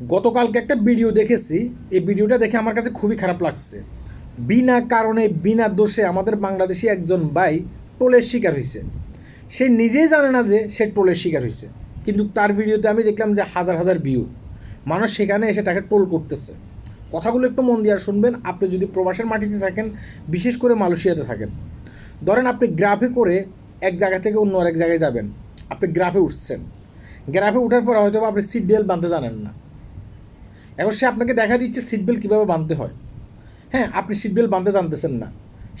গতকালকে একটা ভিডিও দেখেছি। এই ভিডিওটা দেখে আমার কাছে খুবই খারাপ লাগছে। বিনা কারণে, বিনা দোষে আমাদের বাংলাদেশি একজন ভাই টোলের শিকার হয়েছে সে নিজেই জানে না যে সে টোলের শিকার হয়েছে কিন্তু তার ভিডিওতে আমি দেখলাম যে হাজার হাজার ভিউ মানুষ সেখানে এসে তাকে টোল করতেছে। কথাগুলো একটু মন দিয়ে শুনবেন। আপনি যদি প্রবাসের মাটিতে থাকেন, বিশেষ করে মালয়েশিয়াতে থাকেন। ধরেন আপনি গ্রাফে করে এক জায়গা থেকে অন্য আরেক জায়গায় যাবেন। আপনি গ্রাফে উঠছেন। গ্রাফে উঠার পর হয়তো আপনি সিট বেল্ট বাঁধতে জানেন না। এখন সে আপনাকে দেখা দিচ্ছে সিট বেল্ট কীভাবে বাঁধতে হয়। হ্যাঁ আপনি সিট বেল্ট বাঁধতে জানতেছেন না।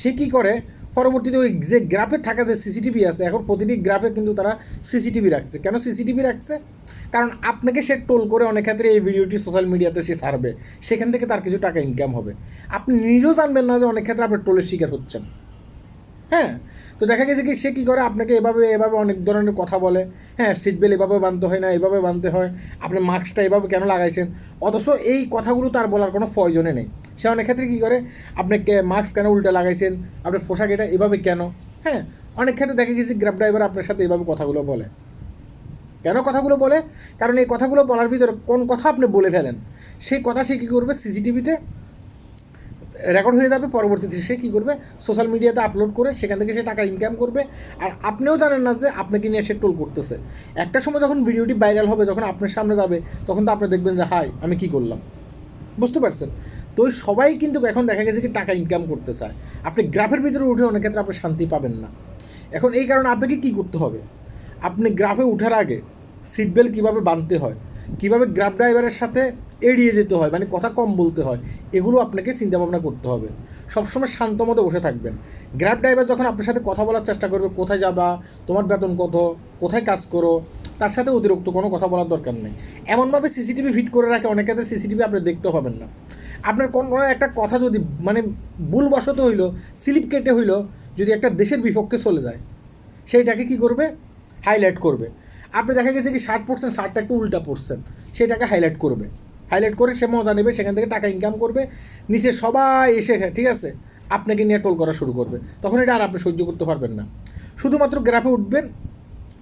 সে কী করে? পরবর্তীতে ওই যে গ্রাফে থাকা যে সিসিটিভি আছে, এখন প্রতিটি গ্রাফে কিন্তু তারা সিসিটিভি রাখছে। কেন সিসিটিভি রাখছে? কারণ আপনাকে সে টোল করে অনেক ক্ষেত্রে এই ভিডিওটি সোশ্যাল মিডিয়াতে সে ছাড়বে। সেখান থেকে তার কিছু টাকা ইনকাম হবে। আপনি নিজেও জানবেন না যে অনেক ক্ষেত্রে আপনি টোলের শিকার হচ্ছেন। হ্যাঁ তো দেখা গেছে কি সে কী করে? আপনাকে এভাবে এভাবে অনেক ধরনের কথা বলে। হ্যাঁ সিট বেল্ট এভাবে বাঁধতে হয় না, এভাবে বাঁধতে হয়। আপনি মাস্কটা এভাবে কেন লাগাইছেন? অথচ এই কথাগুলো তার বলার কোনো প্রয়োজনে নেই। সে অনেক ক্ষেত্রে কী করে? আপনি মাস্ক কেন উল্টে লাগাইছেন? আপনার পোশাক এটা এভাবে কেন? হ্যাঁ অনেক ক্ষেত্রে দেখা গেছে গ্রাফ ড্রাইভার আপনার সাথে এভাবে কথাগুলো বলে। কেন কথাগুলো বলে? কারণ এই কথাগুলো বলার ভিতরে কোন কথা আপনি বলে ফেলেন? সেই কথা সে কী করবে? সিসিটিভিতে রেকর্ড হয়ে যাবে, পরবর্তীতে সে কী করবে? সোশ্যাল মিডিয়াতে আপলোড করে সেখান থেকে সে টাকা ইনকাম করবে। আর আপনিও জানেন না যে আপনাকে নিয়ে সে টোল করতেছে। একটা সময় যখন ভিডিওটি ভাইরাল হবে, যখন আপনার সামনে যাবে, তখন তো আপনি দেখবেন যে, হাই, আমি কি করলাম? বুঝতে পারছেন? তো সবাই কিন্তু এখন দেখা গেছে কি টাকা ইনকাম করতে চায়। আপনি গ্রাফের ভিতরে উঠে অনেক ক্ষেত্রে আপনি শান্তি পাবেন না। এখন এই কারণে আপনাকে কী করতে হবে? আপনি গ্রাফে উঠার আগে সিট বেল্ট কীভাবে বাঁধতে হয়? কীভাবে গ্রাফ ড্রাইভারের সাথে এড়িয়ে যেতে হয় মানে কথা কম বলতে হয়, এগুলো আপনাকে চিন্তা ভাবনা করতে হবে। সবসময় শান্ত মতো বসে থাকবেন। গ্রাফ ড্রাইভার যখন আপনার সাথে কথা বলার চেষ্টা করবে, কোথায় যাবা, তোমার বেতন কত, কোথায় কাজ করো, তার সাথে অতিরিক্ত কোনো কথা বলার দরকার নেই। এমনভাবে সিসিটিভি ফিট করে রাখে, অনেক ক্ষেত্রে সিসিটিভি আপনি দেখতেও পাবেন না। আপনার কোনো একটা কথা যদি মানে ভুলবশত হইল, স্লিপ কেটে হইল, যদি একটা দেশের বিপক্ষে চলে যায়, সেইটাকে কি করবে? হাইলাইট করবে। আপনি দেখা গেছে কি শার্ট পরছেন শার্টটা একটু উল্টা পরছেন সেটাকে হাইলাইট করবে। হাইলাইট করে সে মজা নেবে, সেখান থেকে টাকা ইনকাম করবে। নিচে সবাই এসে, ঠিক আছে? আপনাকে নিয়ে টোল করা শুরু করবে। তখন এটা আর আপনি সহ্য করতে পারবেন না। শুধুমাত্র গ্রাফে উঠবেন।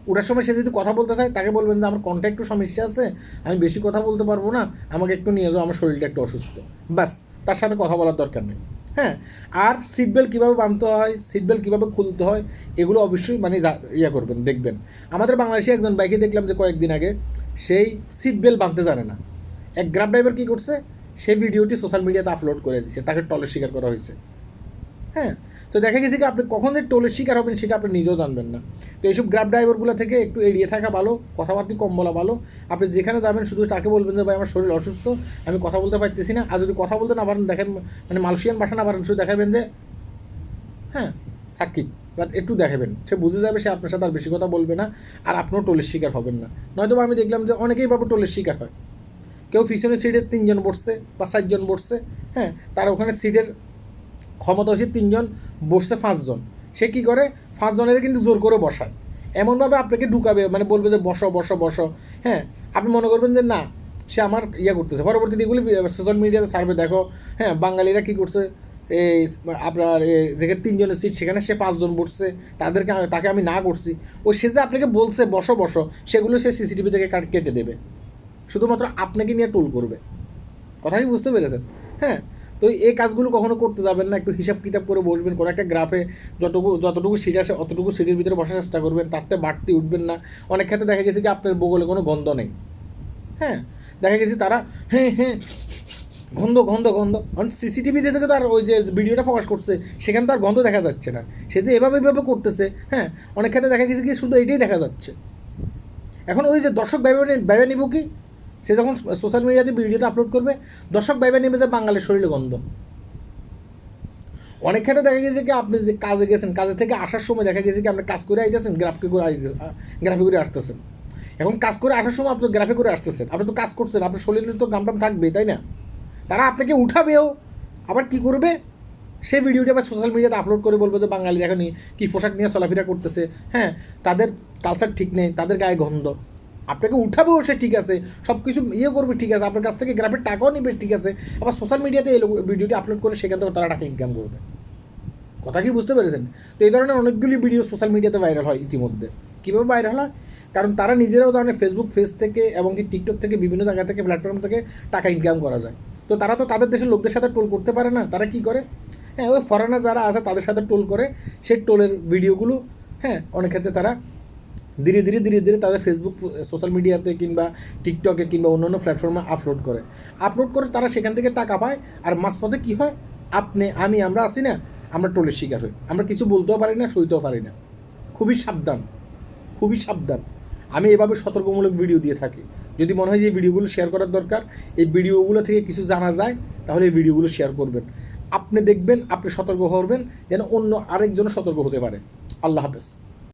ওঠার সময় সে যদি কথা বলতে চায়, তাকে বলবেন যে, আমার কণ্ঠে একটু সমস্যা আছে, আমি বেশি কথা বলতে পারব না। আমাকে একটু নিয়ে যাও, আমার শরীরটা একটু অসুস্থ। ব্যাস, তার সাথে কথা বলার দরকার নেই। হ্যাঁ আর সিট বেল্ট কীভাবে বাঁধতে হয় সিট বেল্ট কীভাবে খুলতে হয়, এগুলো অবশ্যই মানে ইয়ে করবেন, দেখবেন। আমাদের বাংলাদেশে একজন বাইকে দেখলাম যে কয়েকদিন আগে, সেই সিট বেল্ট বাঁধতে জানে না। এক গ্রাফ ড্রাইভার কী করছে? সেই ভিডিওটি সোশ্যাল মিডিয়াতে আপলোড করে দিচ্ছে তাকে টলে স্বীকার করা হয়েছে। হ্যাঁ তো দেখা গেছে কি আপনি কখন যে টোলের শিকার হবেন সেটা আপনি নিজেও জানবেন না। তো এইসব গ্রাফ ড্রাইভারগুলো থেকে একটু এড়িয়ে থাকা ভালো, কথাবার্তা কম বলা ভালো। আপনি যেখানে যাবেন শুধু তাকে বলবেন যে, ভাই, আমার শরীর অসুস্থ, আমি কথা বলতে পারতেছি না। আর যদি কথা বলতে না পারেন, দেখেন মানে মালয়েশিয়ান ভাষা না পারেন, শুধু দেখাবেন যে হ্যাঁ সাকিব বাট একটু দেখাবেন। সে বুঝে যাবে, সে আপনার সাথে আর বেশি কথা বলবে না, আর আপনিও টোলের শিকার হবেন না। নয়তো আমি দেখলাম যে, অনেকেই ভাবে টোলের শিকার হয়। কেউ পিছনের সিটে তিনজন বসছে বা চারজন বসছে হ্যাঁ তার ওখানে সিটের ক্ষমতা হচ্ছে তিনজন, বসছে পাঁচজন। সে কি করে? পাঁচজনের কিন্তু জোর করে বসায়। এমনভাবে আপনাকে ঢুকাবে মানে বলবে যে বসো বসো বসো হ্যাঁ? আপনি মনে করবেন যে না, সে আমার ইয়ে করতেছে। পরবর্তীতে এগুলি সোশ্যাল মিডিয়াতে সার্ভে দেখো হ্যাঁ বাঙালিরা কী করছে? এই আপনার যেখানে তিনজনের সিট সেখানে সে পাঁচজন বসছে, তাদেরকে তাকে আমি না করছি। ও, সে যে আপনাকে বলছে, বসো বসো, সেগুলো সে সিসিটিভি থেকে কাট- দেবে। শুধুমাত্র আপনাকে নিয়ে টোল করবে। কথা কি বুঝতে পেরেছেন? হ্যাঁ? তো এই কাজগুলো কখনো করতে যাবেন না, একটু হিসাব কিতাব করে বসবেন, কোনো একটা গ্রাফে যতটুকু যতটুকু সিট আসে অতটুকু সিটের ভিতরে বসার চেষ্টা করবেন তাতে বাড়তি উঠবেন না। অনেক ক্ষেত্রে দেখা গেছে কি আপনার বগলে কোনো গন্ধ নেই। হ্যাঁ দেখা গেছে তারা হ্যাঁ হ্যাঁ গন্ধ গন্ধ গন্ধ। কারণ সিসিটিভিতে থেকে তো আর ওই যে ভিডিওটা প্রকাশ করছে, সেখানে তো আর গন্ধ দেখা যাচ্ছে না। সে যে এভাবে এভাবে করতেছে হ্যাঁ অনেক ক্ষেত্রে দেখা গেছে কি শুধু এটাই দেখা যাচ্ছে। এখন ওই যে দর্শক ভাইবা ভাইবা নিব কি? সে যখন সোশ্যাল মিডিয়াতে ভিডিওটা আপলোড করবে, দর্শক ভাইবা নেবে যে বাঙালির শরীরে গন্ধ। অনেক ক্ষেত্রে দেখা গেছে কি, আপনি যে কাজে গেছেন, কাজে থেকে আসার সময় দেখা গেছে কি, আপনি কাজ করে আইতেছেন গ্রাফকে করে গ্রাফে করে আসতেছেন। এখন কাজ করে আসার সময় আপনি গ্রাফে করে আসতেছেন। আপনি তো কাজ করছেন, আপনার শরীরে তো গামটাম থাকবেই, তাই না? তারা আপনাকে উঠাবেও, আবার কি করবে? সেই ভিডিওটা আবার সোশ্যাল মিডিয়াতে আপলোড করে বলব যে বাঙালি দেখো নি, কী পোশাক নিয়ে চলাফেরা করতেছে। হ্যাঁ তাদের কালচার ঠিক নেই, তাদের গায়ে গন্ধ। আপনাকে উঠাবেও সে ঠিক আছে সব কিছু ইয়ে করবে ঠিক আছে, আপনার কাছ থেকে গ্রাফের টাকাও নিবে ঠিক আছে, আবার সোশ্যাল মিডিয়াতে এই ভিডিওটি আপলোড করে সেখান থেকে তারা টাকা ইনকাম করবে। কথা কি বুঝতে পেরেছেন? তো এই ধরনের অনেকগুলি ভিডিও সোশ্যাল মিডিয়াতে ভাইরাল হয় ইতিমধ্যে। কীভাবে ভাইরাল হয়? কারণ তারা নিজেরাও ধরনের ফেসবুক পেজ থেকে এবং কি টিকটক থেকে বিভিন্ন জায়গা থেকে প্ল্যাটফর্ম থেকে টাকা ইনকাম করা যায়। তো তারা তো তাদের দেশের লোকদের সাথে টোল করতে পারে না, তারা কি করে? হ্যাঁ ওই ফরেনার যারা আছে তাদের সাথে টোল করে, সেই টোলের ভিডিওগুলো হ্যাঁ অনেক ক্ষেত্রে তারা ধীরে ধীরে ধীরে ধীরে তাদের ফেসবুক সোশ্যাল মিডিয়াতে কিংবা টিকটকে কিংবা অন্যান্য প্ল্যাটফর্মে আপলোড করে। আপলোড করে তারা সেখান থেকে টাকা পায়। আর মাঝপথে কী হয়? আপনি, আমি, আমরা আছি না, আমরা টোলের শিকার হই। আমরা কিছু বলতেও পারি না, সইতেও পারি না। খুবই সাবধান খুবই সাবধান। আমি এভাবে সতর্কমূলক ভিডিও দিয়ে থাকি। যদি মনে হয় যে ভিডিওগুলো শেয়ার করার দরকার, এই ভিডিওগুলো থেকে কিছু জানা যায়, তাহলে এই ভিডিওগুলো শেয়ার করবেন। আপনি দেখবেন, আপনি সতর্ক হবেন, যেন অন্য আরেকজন সতর্ক হতে পারে। আল্লাহ হাফেজ।